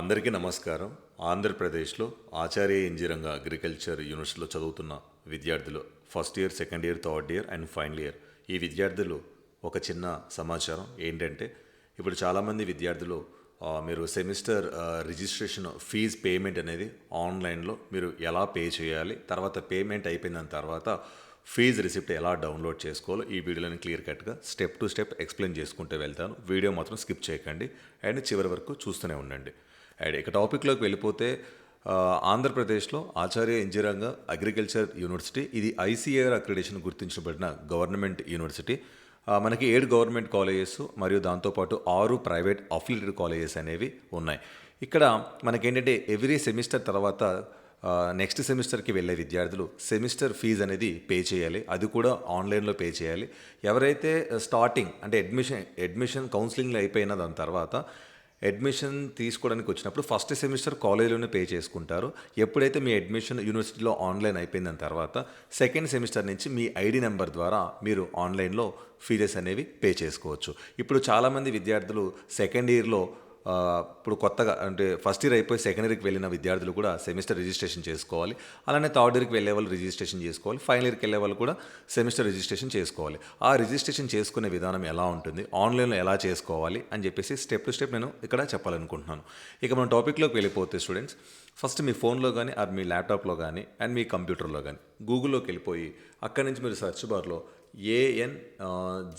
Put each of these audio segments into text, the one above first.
అందరికీ నమస్కారం. ఆంధ్రప్రదేశ్లో ఆచార్య ఇంజనీరింగ్ అగ్రికల్చర్ యూనివర్సిటీలో చదువుతున్న విద్యార్థులు first year second year third year and final year. ఈ విద్యార్థులు ఒక చిన్న సమాచారం ఏంటంటే ఇప్పుడు చాలామంది విద్యార్థులు మీరు సెమిస్టర్ రిజిస్ట్రేషన్ ఫీజ్ పేమెంట్ అనేది ఆన్లైన్లో మీరు ఎలా పే చేయాలి తర్వాత పేమెంట్ అయిపోయిన తర్వాత ఫీజ్ రిసిప్ట్ ఎలా డౌన్లోడ్ చేసుకోవాలో ఈ వీడియోని క్లియర్ కట్గా స్టెప్ టు స్టెప్ ఎక్స్ప్లెయిన్ చేసుకుంటూ వెళ్తాను. వీడియో మాత్రం స్కిప్ చేయకండి అండ్ చివరి వరకు చూస్తూనే ఉండండి. అండ్ ఇక టాపిక్లోకి వెళ్ళిపోతే ఆంధ్రప్రదేశ్లో ఆచార్య ఇంజనీరింగ్ అగ్రికల్చర్ యూనివర్సిటీ ఇది ఐసీఏఆర్ అక్రిడేషన్ గుర్తించబడిన గవర్నమెంట్ యూనివర్సిటీ. మనకి ఏడు గవర్నమెంట్ కాలేజెస్ మరియు దాంతోపాటు ఆరు ప్రైవేట్ అఫిలియేటెడ్ కాలేజెస్ అనేవి ఉన్నాయి. ఇక్కడ మనకేంటంటే ఎవ్రీ సెమిస్టర్ తర్వాత నెక్స్ట్ సెమిస్టర్కి వెళ్ళే విద్యార్థులు సెమిస్టర్ ఫీజు అనేది పే చేయాలి. అది కూడా ఆన్లైన్లో పే చేయాలి. ఎవరైతే స్టార్టింగ్ అంటే అడ్మిషన్ అడ్మిషన్ కౌన్సిలింగ్లో అయిపోయిన దాని తర్వాత అడ్మిషన్ తీసుకోవడానికి వచ్చినప్పుడు ఫస్ట్ సెమిస్టర్ కాలేజీలోనే పే చేసుకుంటారు. ఎప్పుడైతే మీ అడ్మిషన్ యూనివర్సిటీలో ఆన్లైన్ అయిపోయిన తర్వాత సెకండ్ సెమిస్టర్ నుంచి మీ ఐడి నెంబర్ ద్వారా మీరు ఆన్లైన్లో ఫీజెస్ అనేవి పే చేసుకోవచ్చు. ఇప్పుడు చాలామంది విద్యార్థులు సెకండ్ ఇయర్లో ఇప్పుడు కొత్తగా అంటే ఫస్ట్ ఇయర్ అయిపోయి సెకండ్ ఇయర్కి వెళ్ళిన విద్యార్థులు కూడా సెమిస్టర్ రిజిస్ట్రేషన్ చేసుకోవాలి. అలానే థర్డ్ ఇయర్కి వెళ్ళే వాళ్ళు రిజిస్ట్రేషన్ చేసుకోవాలి. ఫైనల్ ఇయర్కి వెళ్ళే వాళ్ళు కూడా సెమిస్టర్ రిజిస్ట్రేషన్ చేసుకోవాలి. ఆ రిజిస్ట్రేషన్ చేసుకునే విధానం ఎలా ఉంటుంది? ఆన్లైన్లో ఎలా చేసుకోవాలి? అని చెప్పేసి స్టెప్ టు స్టెప్ నేను ఇక్కడ చెప్పాలనుకుంటున్నాను. ఇక మన టాపిక్లోకి వెళ్ళిపోతే స్టూడెంట్స్ ఫస్ట్ మీ ఫోన్లో కానీ ఆర్ మీ ల్యాప్టాప్లో కానీ అండ్ మీ కంప్యూటర్లో కానీ గూగుల్లోకి వెళ్ళిపోయి అక్కడి నుంచి మీరు సెర్చ్ బార్లో ఏఎన్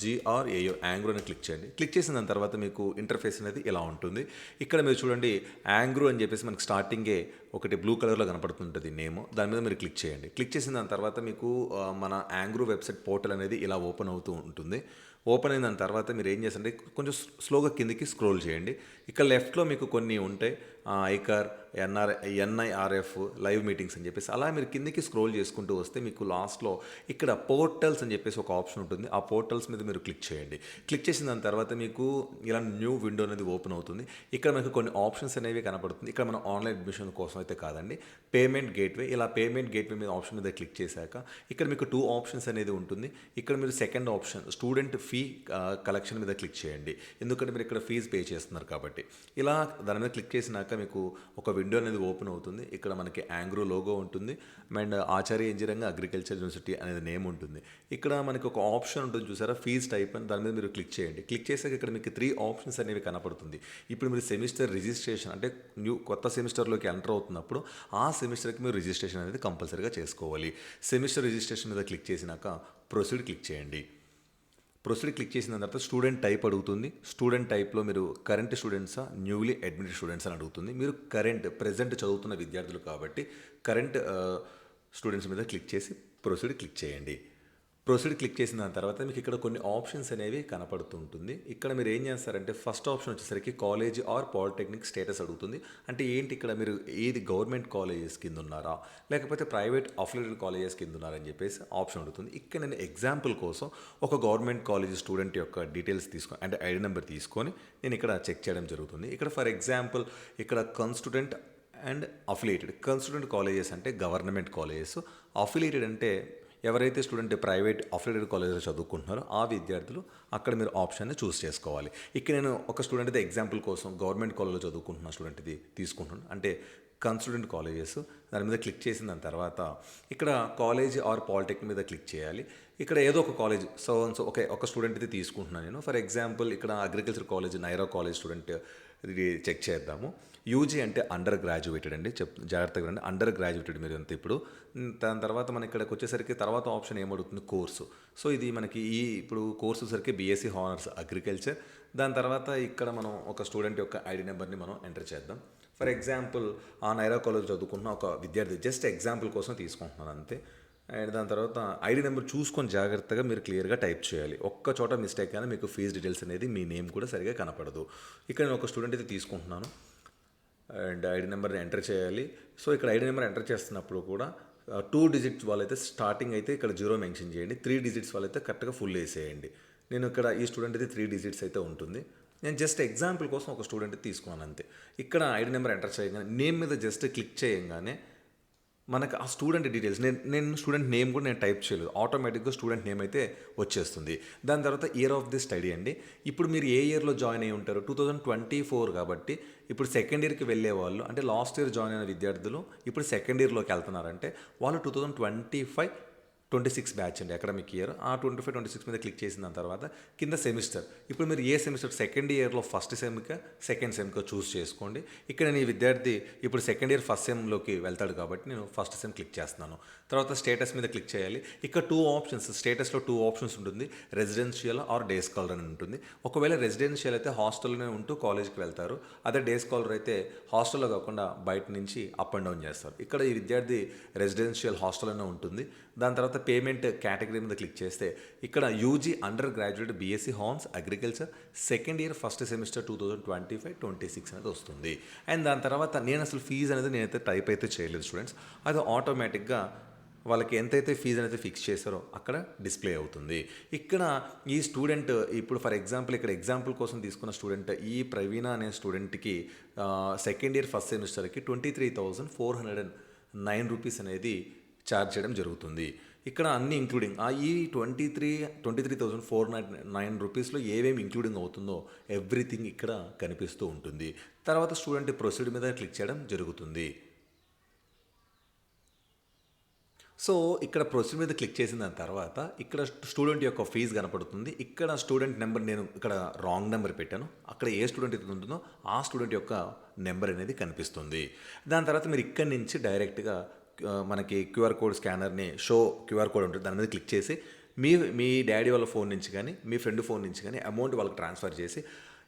జిఆర్ఏయో యాంగ్రో అని క్లిక్ చేయండి. క్లిక్ చేసిన దాని తర్వాత మీకు ఇంటర్ఫేస్ అనేది ఇలా ఉంటుంది. ఇక్కడ మీరు చూడండి యాంగ్రో అని చెప్పేసి మనకి స్టార్టింగే ఒకటి బ్లూ కలర్లో కనపడుతుంటుంది నేమ్ దాని మీద మీరు క్లిక్ చేయండి. క్లిక్ చేసిన దాని తర్వాత మీకు మన యాంగ్రో వెబ్సైట్ పోర్టల్ అనేది ఇలా ఓపెన్ అవుతూ ఉంటుంది. ఓపెన్ అయిన దాని తర్వాత మీరు ఏం చేస్తారంటే కొంచెం స్లోగా కిందికి స్క్రోల్ చేయండి. ఇక్కడ లెఫ్ట్లో మీకు కొన్ని ఉంటాయి. ICAR NR NIRF live meetings అని చెప్పేసి అలా మీరు కిందకి స్క్రోల్ చేసుకుంటూ వస్తే మీకు లాస్ట్లో ఇక్కడ పోర్టల్స్ అని చెప్పేసి ఒక ఆప్షన్ ఉంటుంది. ఆ పోర్టల్స్ మీద మీరు క్లిక్ చేయండి. క్లిక్ చేసిన దాని తర్వాత మీకు ఇలా న్యూ విండో అనేది ఓపెన్ అవుతుంది. ఇక్కడ మనకు కొన్ని ఆప్షన్స్ అనేవి కనపడుతుంది. ఇక్కడ మనం ఆన్లైన్ అడ్మిషన్ కోసం అయితే కాదండి. పేమెంట్ గేట్వే ఇలా పేమెంట్ గేట్వే మీద ఆప్షన్ మీద క్లిక్ చేశాక ఇక్కడ మీకు టూ ఆప్షన్స్ అనేది ఉంటుంది. ఇక్కడ మీరు second option student fee collection మీద క్లిక్ చేయండి. ఎందుకంటే మీరు ఇక్కడ ఫీజు పే చేస్తున్నారు కాబట్టి. ఇలా దాని మీద క్లిక్ చేసినాక మీకు ఒక విండో అనేది ఓపెన్ అవుతుంది. ఇక్కడ మనకి యాంగ్రో లోగో ఉంటుంది. And Acharya engineering agriculture university అనేది నేమ్ ఉంటుంది. ఇక్కడ మనకి ఒక ఆప్షన్ ఉంటుంది చూసారా? ఫీజ్ టైప్ అని దాని మీద మీరు క్లిక్ చేయండి. క్లిక్ చేసాక ఇక్కడ మీకు త్రీ ఆప్షన్స్ అనేవి కనపడుతుంది. ఇప్పుడు మీరు సెమిస్టర్ రిజిస్ట్రేషన్ అంటే న్యూ కొత్త సెమిస్టర్లోకి ఎంటర్ అవుతున్నప్పుడు ఆ సెమిస్టర్కి మీరు రిజిస్ట్రేషన్ అనేది కంపల్సరీగా చేసుకోవాలి. సెమిస్టర్ రిజిస్ట్రేషన్ మీద క్లిక్ చేసినాక ప్రొసీడ్ క్లిక్ చేయండి. ప్రొసీడ్ క్లిక్ చేసిన తర్వాత స్టూడెంట్ టైప్ అడుగుతుంది. స్టూడెంట్ టైప్లో మీరు కరెంట్ స్టూడెంట్సా న్యూలీ అడ్మిటెడ్ స్టూడెంట్స్ అని అడుగుతుంది. మీరు కరెంట్ ప్రజెంట్ చదువుతున్న విద్యార్థులు కాబట్టి కరెంట్ స్టూడెంట్స్ మీద క్లిక్ చేసి ప్రొసీడ్ క్లిక్ చేయండి. ప్రొసీడ్ క్లిక్ చేసిన దాని తర్వాత మీకు ఇక్కడ కొన్ని ఆప్షన్స్ అనేవి కనపడుతుంటుంది. ఇక్కడ మీరు ఏం చేస్తారంటే ఫస్ట్ ఆప్షన్ వచ్చేసరికి కాలేజ్ ఆర్ పాలిటెక్నిక్ స్టేటస్ అడుగుతుంది. అంటే ఏంటి ఇక్కడ మీరు ఏది గవర్నమెంట్ కాలేజెస్ కింద ఉన్నారా లేకపోతే ప్రైవేట్ అఫిలేటెడ్ కాలేజెస్ కింద ఉన్నారని చెప్పేసి ఆప్షన్ అడుగుతుంది. ఇక్కడ నేను ఎగ్జాంపుల్ కోసం ఒక గవర్నమెంట్ కాలేజ్ స్టూడెంట్ యొక్క డీటెయిల్స్ తీసుకొని అంటే ఐడి నెంబర్ తీసుకొని నేను ఇక్కడ చెక్ చేయడం జరుగుతుంది. ఇక్కడ ఫర్ ఎగ్జాంపుల్ ఇక్కడ constituent and affiliated constituent colleges అంటే గవర్నమెంట్ కాలేజెస్. అఫిలియేటెడ్ అంటే ఎవరైతే స్టూడెంట్ ప్రైవేట్ అఫిలేటెడ్ కాలేజ్లో చదువుకుంటున్నారో ఆ విద్యార్థులు అక్కడ మీరు ఆప్షన్ని చూస్ చేసుకోవాలి. ఇక్కడ నేను ఒక స్టూడెంట్ అయితే ఎగ్జాంపుల్ కోసం గవర్నమెంట్ కాలేజ్లో చదువుకుంటున్న స్టూడెంట్ ఇది తీసుకుంటున్నాను. అంటే కన్స్టూడెంట్ కాలేజెస్ దాని మీద క్లిక్ చేసిన దాని తర్వాత ఇక్కడ కాలేజ్ ఆర్ పాలిటెక్నిక్ మీద క్లిక్ చేయాలి. ఇక్కడ ఏదో ఒక కాలేజ్ సో సో ఒక ఒక స్టూడెంట్ అయితే తీసుకుంటున్నాను నేను. ఫర్ ఎగ్జాంపుల్ ఇక్కడ agriculture college Naira college student check చేద్దాము. యూజీ అంటే అండర్ గ్రాడ్యుయేటెడ్ అండి. చెప్ జాగ్రత్తగా రండి అండర్ గ్రాడ్యుయేటెడ్ మీరు అంత ఇప్పుడు. దాని తర్వాత మన ఇక్కడికి వచ్చేసరికి తర్వాత ఆప్షన్ ఏమడుగుతుంది? కోర్సు. సో ఇది మనకి ఈ ఇప్పుడు కోర్సు సరికి బీఎస్సీ హానర్స్ అగ్రికల్చర్. దాని తర్వాత ఇక్కడ మనం ఒక స్టూడెంట్ యొక్క ఐడి నెంబర్ని మనం ఎంటర్ చేద్దాం. ఫర్ ఎగ్జాంపుల్ ఆ నైరా కాలేజ్ చదువుకున్న ఒక విద్యార్థి జస్ట్ ఎగ్జాంపుల్ కోసం తీసుకుంటున్నాను అంతే. అండ్ దాని తర్వాత ఐడి నెంబర్ చూసుకొని జాగ్రత్తగా మీరు క్లియర్గా టైప్ చేయాలి. ఒక్క చోట మిస్టేక్ అయినా మీకు ఫీజ్ డీటెయిల్స్ అనేది మీ నేమ్ కూడా సరిగా కనపడదు. ఇక్కడ నేను ఒక స్టూడెంట్ అయితే తీసుకుంటున్నాను. అండ్ ఐడి నెంబర్ని ఎంటర్ చేయాలి. సో ఇక్కడ ఐడి నెంబర్ ఎంటర్ చేస్తున్నప్పుడు కూడా టూ డిజిట్స్ వాళ్ళైతే స్టార్టింగ్ అయితే ఇక్కడ జీరో మెన్షన్ చేయండి. త్రీ డిజిట్స్ వాళ్ళైతే కరెక్ట్గా ఫుల్ వేసేయండి. నేను ఇక్కడ ఈ స్టూడెంట్ అయితే త్రీ డిజిట్స్ అయితే ఉంటుంది. నేను జస్ట్ ఎగ్జాంపుల్ కోసం ఒక స్టూడెంట్ తీసుకున్నాను అంతే. ఇక్కడ ఐడి నెంబర్ ఎంటర్ చేయగానే నేమ్ మీద జస్ట్ క్లిక్ చేయగానే మనకు ఆ స్టూడెంట్ డీటెయిల్స్ నేను నేను స్టూడెంట్ నేమ్ కూడా నేను టైప్ చేయలేదు. ఆటోమేటిక్గా స్టూడెంట్ నేమ్ అయితే వచ్చేస్తుంది. దాని తర్వాత ఇయర్ ఆఫ్ ది స్టడీ అండి. ఇప్పుడు మీరు ఏ ఇయర్లో జాయిన్ అయ్యి ఉంటారు టూ థౌజండ్ ట్వంటీ ఫోర్ కాబట్టి ఇప్పుడు సెకండ్ ఇయర్కి వెళ్ళే వాళ్ళు అంటే లాస్ట్ ఇయర్ జాయిన్ అయిన విద్యార్థులు ఇప్పుడు సెకండ్ ఇయర్లోకి వెళ్తున్నారంటే వాళ్ళు two thousand twenty five twenty six batch అండి అకాడమిక్ ఇయర్ ఆ ట్వంటీ ఫైవ్ ట్వంటీ సిక్స్ మీద క్లిక్ చేసిన దాని తర్వాత కింద సెమిస్టర్ ఇప్పుడు మీరు ఏ సెమిస్టర్ సెకండ్ ఇయర్లో ఫస్ట్ సెమ్కి సెకండ్ సెమ్కి చూస్ చేసుకోండి. ఇక్కడ నేను విద్యార్థి ఇప్పుడు సెకండ్ ఇయర్ ఫస్ట్ సెమ్లోకి వెళ్తాడు కాబట్టి నేను ఫస్ట్ సెమ్ క్లిక్ చేస్తున్నాను. తర్వాత స్టేటస్ మీద క్లిక్ చేయాలి. ఇక్కడ టూ ఆప్షన్స్ స్టేటస్లో టూ ఆప్షన్స్ ఉంటుంది. రెసిడెన్షియల్ ఆర్ డే స్కాలర్ అని ఉంటుంది. ఒకవేళ రెసిడెన్షియల్ అయితే హాస్టల్లోనే ఉంటూ కాలేజ్కి వెళ్తారు. అదే డే స్కాలర్ అయితే హాస్టల్లో కాకుండా బయట నుంచి అప్ అండ్ డౌన్ చేస్తారు. ఇక్కడ ఈ విద్యార్థి రెసిడెన్షియల్ హాస్టల్లోనే ఉంటుంది. దాని తర్వాత పేమెంట్ కేటగిరీ మీద క్లిక్ చేస్తే ఇక్కడ UG under graduate BSc horns agriculture second year first semester two thousand twenty five twenty six అనేది వస్తుంది. అండ్ దాని తర్వాత నేను అసలు ఫీజు అనేది నేనైతే టైప్ అయితే చేయలేదు స్టూడెంట్స్ అది ఆటోమేటిక్గా వాళ్ళకి ఎంతైతే ఫీజు అనేది ఫిక్స్ చేశారో అక్కడ డిస్ప్లే అవుతుంది. ఇక్కడ ఈ స్టూడెంట్ ఇప్పుడు ఫర్ ఎగ్జాంపుల్ ఇక్కడ ఎగ్జాంపుల్ కోసం తీసుకున్న స్టూడెంట్ ఈ ప్రవీణ అనే స్టూడెంట్కి second year first సెమిస్టర్కి twenty three thousand four hundred and nine rupees అనేది ఛార్జ్ చేయడం జరుగుతుంది. ఇక్కడ అన్ని ఇంక్లూడింగ్ ఆ ఈ twenty three twenty three thousand four nine nine రూపీస్లో ఏమేమి ఇంక్లూడింగ్ అవుతుందో ఎవ్రీథింగ్ ఇక్కడ కనిపిస్తూ ఉంటుంది. తర్వాత స్టూడెంట్ ప్రొసీడ్ మీద క్లిక్ చేయడం జరుగుతుంది. సో ఇక్కడ ప్రొసీడ్ మీద క్లిక్ చేసిన దాని తర్వాత ఇక్కడ స్టూడెంట్ యొక్క ఫీజు కనపడుతుంది. ఇక్కడ స్టూడెంట్ నెంబర్ నేను ఇక్కడ రాంగ్ నెంబర్ పెట్టాను. అక్కడ ఏ స్టూడెంట్ అయితే ఉంటుందో ఆ స్టూడెంట్ యొక్క నెంబర్ అనేది కనిపిస్తుంది. దాని తర్వాత మీరు ఇక్కడి నుంచి డైరెక్ట్గా మనకి క్యూఆర్ కోడ్ స్కానర్ని షో క్యూఆర్ కోడ్ ఉంటుంది దాని మీద క్లిక్ చేసి మీ మీ డాడీ వాళ్ళ ఫోన్ నుంచి కానీ మీ ఫ్రెండ్ ఫోన్ నుంచి కానీ అమౌంట్ వాళ్ళకి ట్రాన్స్ఫర్ చేసి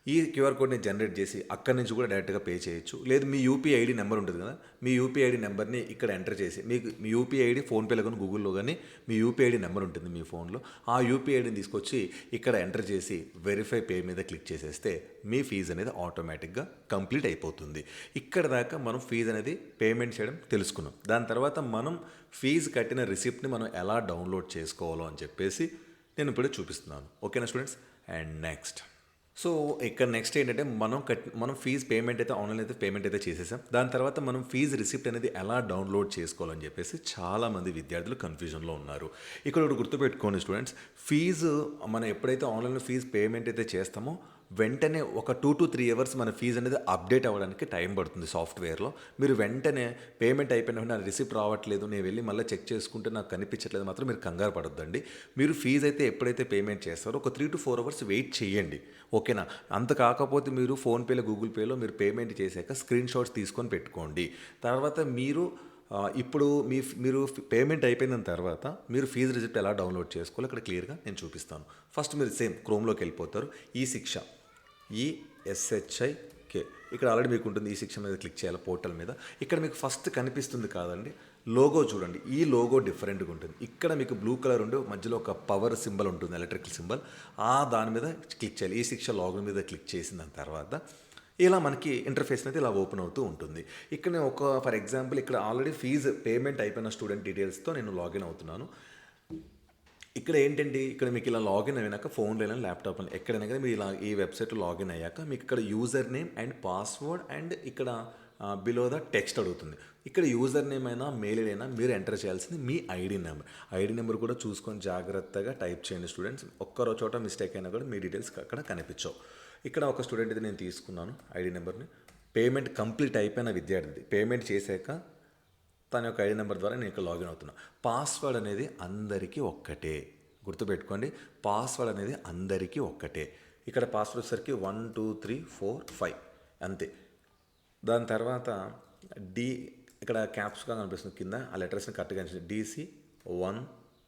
ఈ క్యూఆర్ కోడ్ని జనరేట్ చేసి అక్కడి నుంచి కూడా డైరెక్ట్గా పే చేయొచ్చు. లేదు మీ యూపీఐ ఐడి నెంబర్ ఉంటుంది కదా? మీ యూపీఐ ఐడి నెంబర్ని ఇక్కడ ఎంటర్ చేసి మీకు మీ యూపీఐ ఐడి ఫోన్పేలో కానీ గూగుల్లో కానీ మీ యూపీఐ ఐడి నెంబర్ ఉంటుంది మీ ఫోన్లో. ఆ యూపీఐ ఐడిని తీసుకొచ్చి ఇక్కడ ఎంటర్ చేసి వెరిఫై పే మీద క్లిక్ చేసేస్తే మీ ఫీజు అనేది ఆటోమేటిక్గా కంప్లీట్ అయిపోతుంది. ఇక్కడ దాకా మనం ఫీజు అనేది పేమెంట్ చేయడం తెలుసుకున్నాం. దాని తర్వాత మనం ఫీజు కట్టిన రిసిప్ట్ని మనం ఎలా డౌన్లోడ్ చేసుకోవాలో అని చెప్పేసి నేను ఇప్పుడు చూపిస్తున్నాను. ఓకేనా స్టూడెంట్స్? And next. సో ఇక్కడ నెక్స్ట్ ఏంటంటే మనం కట్ మనం ఫీజు పేమెంట్ అయితే ఆన్లైన్ అయితే పేమెంట్ అయితే చేసేసాం. దాని తర్వాత మనం ఫీజు రిసిప్ట్ అనేది ఎలా డౌన్లోడ్ చేసుకోవాలని చెప్పేసి చాలామంది విద్యార్థులు కన్ఫ్యూజన్లో ఉన్నారు. ఇక్కడ ఒకటి గుర్తుపెట్టుకోండి స్టూడెంట్స్ ఫీజు మనం ఎప్పుడైతే ఆన్లైన్లో ఫీజు పేమెంట్ అయితే చేస్తామో వెంటనే ఒక టూ టు త్రీ అవర్స్ మన ఫీజు అనేది అప్డేట్ అవ్వడానికి టైం పడుతుంది సాఫ్ట్వేర్లో మీరు వెంటనే పేమెంట్ అయిపోయిన నా రిసిప్ట్ రావట్లేదు నేను వెళ్ళి మళ్ళీ చెక్ చేసుకుంటే నాకు కనిపించట్లేదు మాత్రం మీరు కంగారు పడొద్దండి. మీరు ఫీజు అయితే ఎప్పుడైతే పేమెంట్ చేస్తారో ఒక three to four hours wait చేయండి. ఓకేనా అంత కాకపోతే మీరు ఫోన్పేలో గూగుల్ పేలో మీరు పేమెంట్ చేశాక స్క్రీన్ షాట్స్ తీసుకొని పెట్టుకోండి. తర్వాత మీరు ఇప్పుడు మీ మీరు పేమెంట్ అయిపోయిన తర్వాత మీరు ఫీజు రిజిప్ట్ ఎలా డౌన్లోడ్ చేసుకోవాలో ఇక్కడ క్లియర్గా నేను చూపిస్తాను. ఫస్ట్ మీరు సేమ్ క్రోమ్లోకి వెళ్ళిపోతారు. ఈ శిక్ష ఈ ఎస్హెచ్ఐ కే. ఇక్కడ ఆల్రెడీ మీకు ఉంటుంది ఈ శిక్ష మీద క్లిక్ చేయాలి పోర్టల్ మీద. ఇక్కడ మీకు ఫస్ట్ కనిపిస్తుంది కాదండి లోగో చూడండి. ఈ లోగో డిఫరెంట్గా ఉంటుంది. ఇక్కడ మీకు బ్లూ కలర్ ఉండి మధ్యలో ఒక పవర్ సింబల్ ఉంటుంది ఎలక్ట్రికల్ సింబల్. ఆ దాని మీద క్లిక్ చేయాలి. ఈ శిక్ష లాగిన్ మీద క్లిక్ చేసిన తర్వాత ఇలా మనకి ఇంటర్ఫేస్ అనేది ఇలా ఓపెన్ అవుతూ ఉంటుంది. ఇక్కడ నేను ఒక ఫర్ ఎగ్జాంపుల్ ఇక్కడ ఆల్రెడీ ఫీజు పేమెంట్ అయిపోయిన స్టూడెంట్ డీటెయిల్స్తో నేను లాగిన్ అవుతున్నాను. ఇక్కడ ఏంటండి? ఇక్కడ మీకు ఇలా లాగిన్ అయినాక ఫోన్లో ల్యాప్టాప్ ఎక్కడైనా కానీ మీరు ఇలా ఈ వెబ్సైట్లో లాగిన్ అయ్యాక మీకు ఇక్కడ user name and password and ఇక్కడ బిలో ద టెక్స్ట్ అడుగుతుంది. ఇక్కడ యూజర్ నేమ్ అయినా మెయిల్ అయినా మీరు ఎంటర్ చేయాల్సింది మీ ఐడి నెంబర్ ఐడి నెంబర్ కూడా చూసుకొని జాగ్రత్తగా టైప్ చేయండి స్టూడెంట్స్ ఒక్కరో చోట మిస్టేక్ అయినా కూడా మీ డీటెయిల్స్ అక్కడ కనిపించవు. ఇక్కడ ఒక స్టూడెంట్ నేను తీసుకున్నాను ఐడి నెంబర్ని పేమెంట్ కంప్లీట్ అయిపోయిన విద్యార్థి పేమెంట్ చేశాక తన యొక్క ఐడి నెంబర్ ద్వారా నేను ఇక్కడ లాగిన్ అవుతున్నా. పాస్వర్డ్ అనేది అందరికీ ఒక్కటే. గుర్తుపెట్టుకోండి పాస్వర్డ్ అనేది అందరికీ ఒక్కటే. ఇక్కడ పాస్వర్డ్ వచ్చేసరికి one two three four five అంతే. దాని తర్వాత డి ఇక్కడ క్యాప్స్గా కనిపిస్తుంది. కింద ఆ లెటర్స్ని కరెక్ట్గా కనిపిస్తుంది. DC one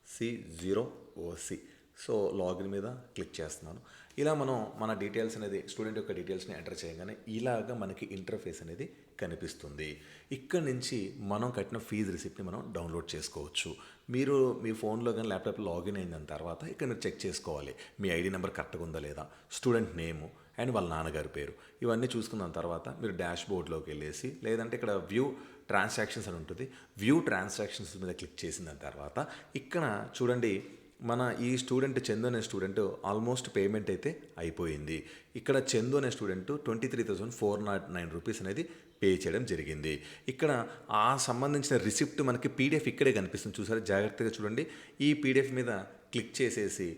C zero OC so login మీద క్లిక్ చేస్తున్నాను. ఇలా మనం మన డీటెయిల్స్ అనేది స్టూడెంట్ యొక్క డీటెయిల్స్ని ఎంటర్ చేయగానే ఇలాగ మనకి ఇంటర్ఫేస్ అనేది కనిపిస్తుంది. ఇక్కడ నుంచి మనం కట్టిన ఫీజు రిసిప్ట్ని మనం డౌన్లోడ్ చేసుకోవచ్చు. మీరు మీ ఫోన్లో కానీ ల్యాప్టాప్లో లాగిన్ అయిన తర్వాత ఇక్కడ మీరు చెక్ చేసుకోవాలి. మీ ఐడి నెంబర్ కరెక్ట్గా ఉందా లేదా? స్టూడెంట్ నేము అండ్ వాళ్ళ నాన్నగారి పేరు. ఇవన్నీ చూసుకున్న తర్వాత మీరు డాష్ బోర్డ్లోకి వెళ్ళేసి లేదంటే ఇక్కడ వ్యూ ట్రాన్సాక్షన్స్ అని ఉంటుంది. వ్యూ ట్రాన్సాక్షన్స్ మీద క్లిక్ చేసిన తర్వాత ఇక్కడ చూడండి మన ఈ స్టూడెంట్ చందు అనే స్టూడెంట్ ఆల్మోస్ట్ పేమెంట్ అయితే అయిపోయింది. ఇక్కడ చందు అనే student twenty three thousand four not nine rupees అనేది పే చేయడం జరిగింది. ఇక్కడ ఆ సంబంధించిన రిసిప్ట్ మనకి పీడిఎఫ్ ఇక్కడే కనిపిస్తుంది. చూసారా? జాగ్రత్తగా చూడండి. ఈ పీడిఎఫ్ మీద క్లిక్ చేసేసి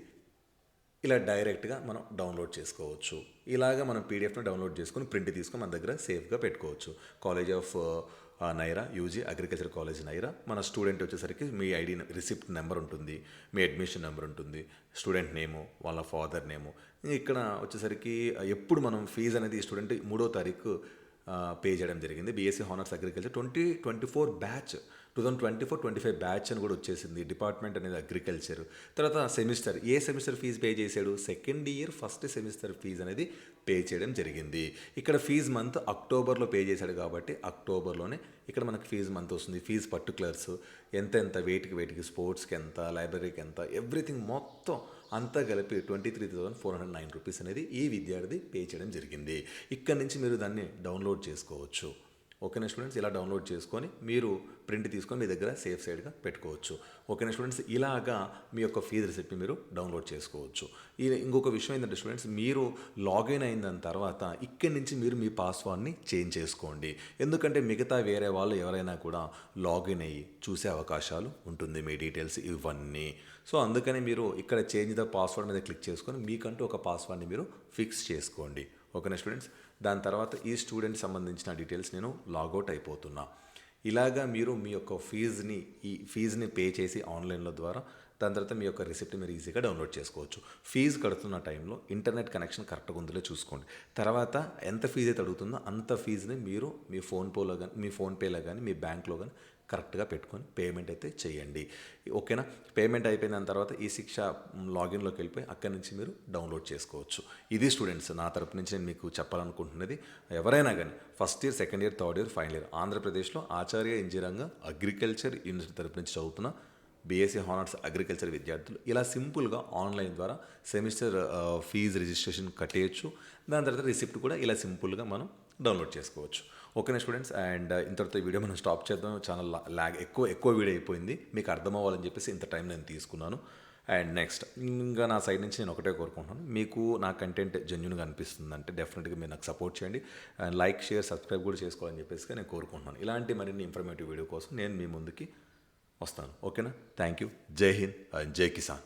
ఇలా డైరెక్ట్గా మనం డౌన్లోడ్ చేసుకోవచ్చు. ఇలాగా మనం పీడిఎఫ్ను డౌన్లోడ్ చేసుకొని ప్రింట్ తీసుకొని మన దగ్గర సేఫ్గా పెట్టుకోవచ్చు. College of Naira UG agriculture college Naira. మన స్టూడెంట్ వచ్చేసరికి మీ ఐడి రిసిప్ట్ నెంబర్ ఉంటుంది మీ అడ్మిషన్ నెంబర్ ఉంటుంది స్టూడెంట్ నేము వాళ్ళ ఫాదర్ నేము. ఇక్కడ వచ్చేసరికి ఎప్పుడు మనం ఫీజు అనేది స్టూడెంట్ మూడో తారీఖు పే చేయడం జరిగింది. BSc honours agriculture twenty twenty four batch two thousand twenty four twenty five batch అని కూడా వచ్చేసింది. డిపార్ట్మెంట్ అనేది అగ్రికల్చర్. తర్వాత సెమిస్టర్ ఏ సెమిస్టర్ ఫీజు పే చేశాడు? Second year first semester fee అనేది పే చేయడం జరిగింది. ఇక్కడ ఫీజు మంత్ అక్టోబర్లో పే చేశాడు కాబట్టి అక్టోబర్లోనే ఇక్కడ మనకి ఫీజు మంత్ వస్తుంది. ఫీజు పర్టికులర్స్ ఎంత ఎంత వెయిట్కి వెయిట్కి స్పోర్ట్స్కి ఎంత లైబ్రరీకి ఎంత ఎవ్రీథింగ్ మొత్తం అంతా కలిపి twenty three thousand four hundred nine rupees అనేది ఈ విద్యార్థి పే చేయడం జరిగింది. ఇక్కడ నుంచి మీరు దాన్ని డౌన్లోడ్ చేసుకోవచ్చు. ఓకేనా స్టూడెంట్స్ ఇలా డౌన్లోడ్ చేసుకొని మీరు ప్రింట్ తీసుకొని మీ దగ్గర సేఫ్ సైడ్గా పెట్టుకోవచ్చు. ఓకేనా స్టూడెంట్స్ ఇలాగా మీ యొక్క ఫీజు రిసిప్ట్ మీరు డౌన్లోడ్ చేసుకోవచ్చు. ఈ ఇంకొక విషయం ఏంటంటే స్టూడెంట్స్ మీరు లాగిన్ అయిన దాని తర్వాత ఇక్కడి నుంచి మీరు మీ పాస్వర్డ్ని చేంజ్ చేసుకోండి. ఎందుకంటే మిగతా వేరే వాళ్ళు ఎవరైనా కూడా లాగిన్ అయ్యి చూసే అవకాశాలు ఉంటుంది మీ డీటెయిల్స్ ఇవన్నీ. సో అందుకని మీరు ఇక్కడ చేంజ్ ద పాస్వర్డ్ మీద క్లిక్ చేసుకొని మీకంటూ ఒక పాస్వర్డ్ని మీరు ఫిక్స్ చేసుకోండి. ఓకేనా స్టూడెంట్స్ దాని తర్వాత ఈ స్టూడెంట్ సంబంధించిన డీటెయిల్స్ నేను లాగౌట్ అయిపోతున్నా. ఇలాగా మీరు మీ యొక్క ఫీజుని ఈ ఫీజుని పే చేసి ఆన్లైన్లో ద్వారా దాని తర్వాత మీ యొక్క రిసిప్ట్ మీరు ఈజీగా డౌన్లోడ్ చేసుకోవచ్చు. ఫీజు కడుతున్న టైంలో ఇంటర్నెట్ కనెక్షన్ కరెక్ట్గా ఉందిలో చూసుకోండి. తర్వాత ఎంత ఫీజు అయితే అడుగుతుందో అంత ఫీజుని మీరు మీ ఫోన్పేలో కానీ మీ ఫోన్పేలో కానీ మీ బ్యాంక్లో కానీ కరెక్ట్గా పెట్టుకొని పేమెంట్ అయితే చేయండి. ఓకేనా? పేమెంట్ అయిపోయిన తర్వాత ఈ శిక్ష లాగిన్లోకి వెళ్ళిపోయి అక్కడి నుంచి మీరు డౌన్లోడ్ చేసుకోవచ్చు. ఇది స్టూడెంట్స్ నా తరపు నుంచి నేను మీకు చెప్పాలనుకుంటున్నది. ఎవరైనా కానీ first year second year third year final year ఆంధ్రప్రదేశ్లో ఆచార్య ఇంజనీరింగ్ అగ్రికల్చర్ యూనివర్సిటీ తరపు నుంచి చదువుతున్న బీఎస్సీ హానర్స్ అగ్రికల్చర్ విద్యార్థులు ఇలా సింపుల్గా ఆన్లైన్ ద్వారా సెమిస్టర్ ఫీజు రిజిస్ట్రేషన్ కట్టేయచ్చు. దాని తర్వాత రిసిప్ట్ కూడా ఇలా సింపుల్గా మనం డౌన్లోడ్ చేసుకోవచ్చు. ఓకేనా స్టూడెంట్స్ అండ్ ఇంతటితో ఈ వీడియో మనం స్టాప్ చేద్దాం. చాలా లాగ్ ఎక్కువ ఎక్కువ వీడియో అయిపోయింది. మీకు అర్థం అవ్వాలని చెప్పేసి ఇంత టైం నేను తీసుకున్నాను. అండ్ నెక్స్ట్ ఇంకా నా సైడ్ నుంచి నేను ఒకటే కోరుకుంటున్నాను. మీకు నా కంటెంట్ జెన్యున్గా అనిపిస్తుంది అంటే డెఫినెట్గా మీరు నాకు సపోర్ట్ చేయండి. అండ్ లైక్ షేర్ సబ్స్క్రైబ్ కూడా చేసుకోవాలని చెప్పేసి నేను కోరుకుంటున్నాను. ఇలాంటి మరిన్ని ఇన్ఫర్మేటివ్ వీడియో కోసం నేను మీ ముందుకి వస్తాను. ఓకేనా? థ్యాంక్ యూ జై హింద్ అండ్ జై కిసాన్.